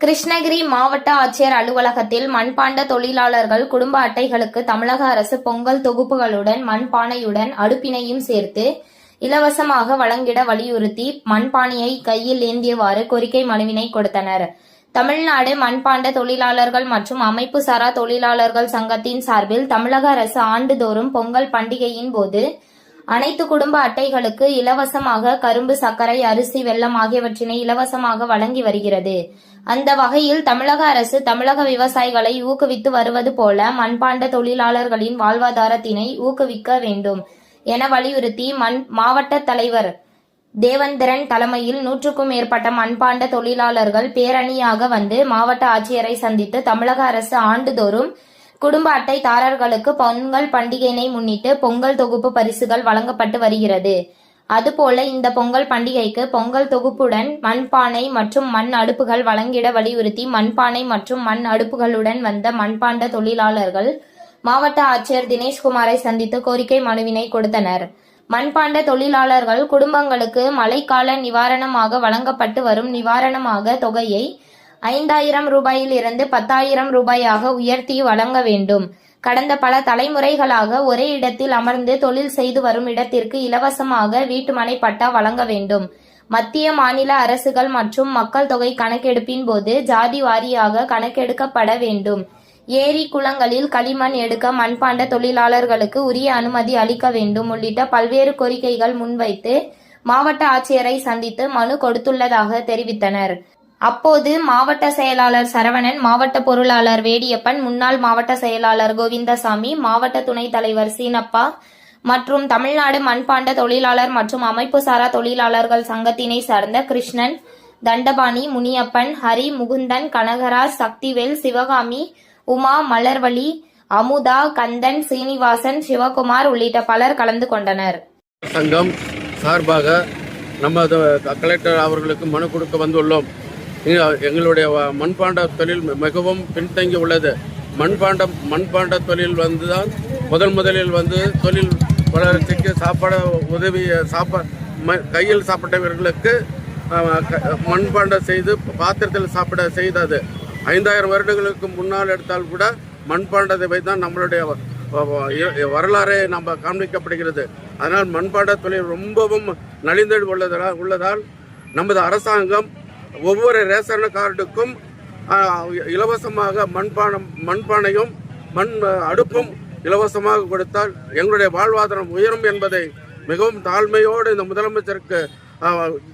கிருஷ்ணகிரி மாவட்ட ஆட்சியர் அலுவலகத்தில் மண்பாண்ட தொழிலாளர்கள் குடும்ப அட்டைகளுக்கு தமிழக அரசு பொங்கல் தொகுப்புகளுடன் மண்பானையுடன் அடுப்பினையும் சேர்த்து இலவசமாக வழங்கிட வலியுறுத்தி மண்பானையை கையில் ஏந்தியவாறு கோரிக்கை மனுவினை கொடுத்தனர். தமிழ்நாடு மண்பாண்ட தொழிலாளர்கள் மற்றும் அமைப்பு சாரா தொழிலாளர்கள் சங்கத்தின் சார்பில் தமிழக அரசு ஆண்டுதோறும் பொங்கல் பண்டிகையின் போது அனைத்து குடும்ப அட்டைகளுக்கு இலவசமாக கரும்பு சர்க்கரை அரிசி வெல்லம் ஆகியவற்றினை இலவசமாக வழங்கி வருகிறது. அந்த வகையில் தமிழக அரசு தமிழக விவசாயிகளை ஊக்குவித்து வருவது போல மண்பாண்ட தொழிலாளர்களின் வாழ்வாதாரத்தினை ஊக்குவிக்க வேண்டும் என வலியுறுத்தி மண் மாவட்ட தலைவர் தேவந்திரன் தலைமையில் நூற்றுக்கும் மேற்பட்ட மண்பாண்ட தொழிலாளர்கள் பேரணியாக வந்து மாவட்ட ஆட்சியரை சந்தித்து தமிழக அரசு ஆண்டுதோறும் குடும்ப அட்டைதாரர்களுக்கு பொங்கல் பண்டிகையினை முன்னிட்டு பொங்கல் தொகுப்பு பரிசுகள் வழங்கப்பட்டு வருகிறது. அதுபோல இந்த பொங்கல் பண்டிகைக்கு பொங்கல் தொகுப்புடன் மண்பானை மற்றும் மண் அடுப்புகள் வழங்கிட வலியுறுத்தி மண்பானை மற்றும் மண் அடுப்புகளுடன் வந்த மண்பாண்ட தொழிலாளர்கள் மாவட்ட ஆட்சியர் தினேஷ்குமாரை சந்தித்து கோரிக்கை மனுவினை கொடுத்தனர். மண்பாண்ட தொழிலாளர்கள் குடும்பங்களுக்கு மழைக்கால நிவாரணமாக வழங்கப்பட்டு வரும் நிவாரணமாக தொகையை ஐந்தாயிரம் ரூபாயிலிருந்து பத்தாயிரம் ரூபாயாக உயர்த்தி வழங்க வேண்டும். கடந்த பல தலைமுறைகளாக ஒரே இடத்தில் அமர்ந்து தொழில் செய்து வரும் இடத்திற்கு இலவசமாக வீட்டுமனை பட்டா வழங்க வேண்டும். மத்திய மாநில அரசுகள் மற்றும் மக்கள் தொகை கணக்கெடுப்பின் போது ஜாதி வாரியாக கணக்கெடுக்கப்பட வேண்டும். ஏரி குளங்களில் களிமண் எடுக்க மண்பாண்ட தொழிலாளர்களுக்கு உரிய அனுமதி அளிக்க வேண்டும் உள்ளிட்ட பல்வேறு கோரிக்கைகள் முன்வைத்து மாவட்ட ஆட்சியரை சந்தித்து மனு கொடுத்துள்ளதாக தெரிவித்தனர். அப்போது மாவட்ட செயலாளர் சரவணன் மாவட்ட பொருளாளர் வேடியப்பன் முன்னாள் மாவட்ட செயலாளர் கோவிந்தசாமி மாவட்ட துணைத் தலைவர் சீனப்பா மற்றும் தமிழ்நாடு மண்பாண்ட தொழிலாளர் மற்றும் அமைப்பு சாரா தொழிலாளர்கள் சங்கத்தினை சார்ந்த கிருஷ்ணன் தண்டபாணி முனியப்பன் ஹரி முகுந்தன் கனகராஜ் சக்திவேல் சிவகாமி உமா மலர்வழி அமுதா கந்தன் சீனிவாசன் சிவகுமார் உள்ளிட்ட பலர் கலந்து கொண்டனர். சங்கம் சார்பாக நமது கலெக்டர் அவர்களுக்கு மனு கொடுக்க வந்துள்ளோம். எங்களுடைய மண்பாண்ட தொழில் மிகவும் பின்தங்கி உள்ளது. மண்பாண்டம் மண்பாண்ட தொழில் வந்து தான் முதல் முதலில் வந்து தொழில் வளர்ச்சிக்கு சாப்பாடு உதவி சாப்பா ம- கையில் சாப்பிட்டவர்களுக்கு க- மண்பாண்டம் செய்து பாத்திரத்தில் சாப்பிட செய்தது. ஐந்தாயிரம் வருடங்களுக்கு முன்னால் எடுத்தால் கூட மண்பாண்டத்தை வைத்து தான் நம்மளுடைய வரலாறே நம்ம காண்பிக்கப்படுகிறது. அதனால் மண்பாண்ட தொழில் ரொம்பவும் நலிந்து உள்ளதால் உள்ளதால் நமது அரசாங்கம் ஒவ்வொரு ரேஷன் கார்டுக்கும் இலவசமாக மண்பானம் மண்பானையும் மண் அடுப்பும் இலவசமாக கொடுத்தால் எங்களுடைய வாழ்வாதாரம் உயரும் என்பதை மிகவும் தாழ்மையோடு இந்த முதலமைச்சருக்கு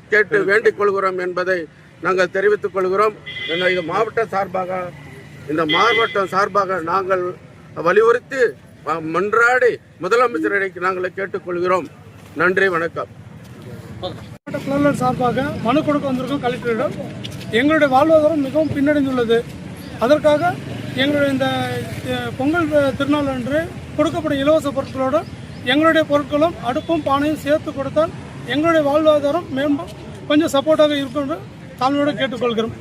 கேட்டு வேண்டிக் கொள்கிறோம் என்பதை நாங்கள் தெரிவித்துக் கொள்கிறோம். இந்த- இது மாவட்ட சார்பாக இந்த மாவட்டம் சார்பாக நாங்கள் வலியுறுத்தி மன்றாடி முதலமைச்சரை நாங்கள் கேட்டுக்கொள்கிறோம் நன்றி வணக்கம். மாவட்ட தொழிலாளர் சார்பாக மனு கொடுக்க வந்திருக்கோம் கலெக்டரிடம் எங்களுடைய வாழ்வாதாரம் மிகவும் பின்னடைந்துள்ளது. அதற்காக எங்களுடைய இந்த பொங்கல் திருநாள் அன்று கொடுக்கப்படும் இலவச பொருட்களோடு எங்களுடைய பொருட்களும் அடுப்பும் பானையும் சேர்த்து கொடுத்தால் எங்களுடைய வாழ்வாதாரம் மேம்பும் கொஞ்சம் சப்போர்ட்டாக இருக்கும் என்று தாழ்மையோடு கேட்டுக்கொள்கிறோம்.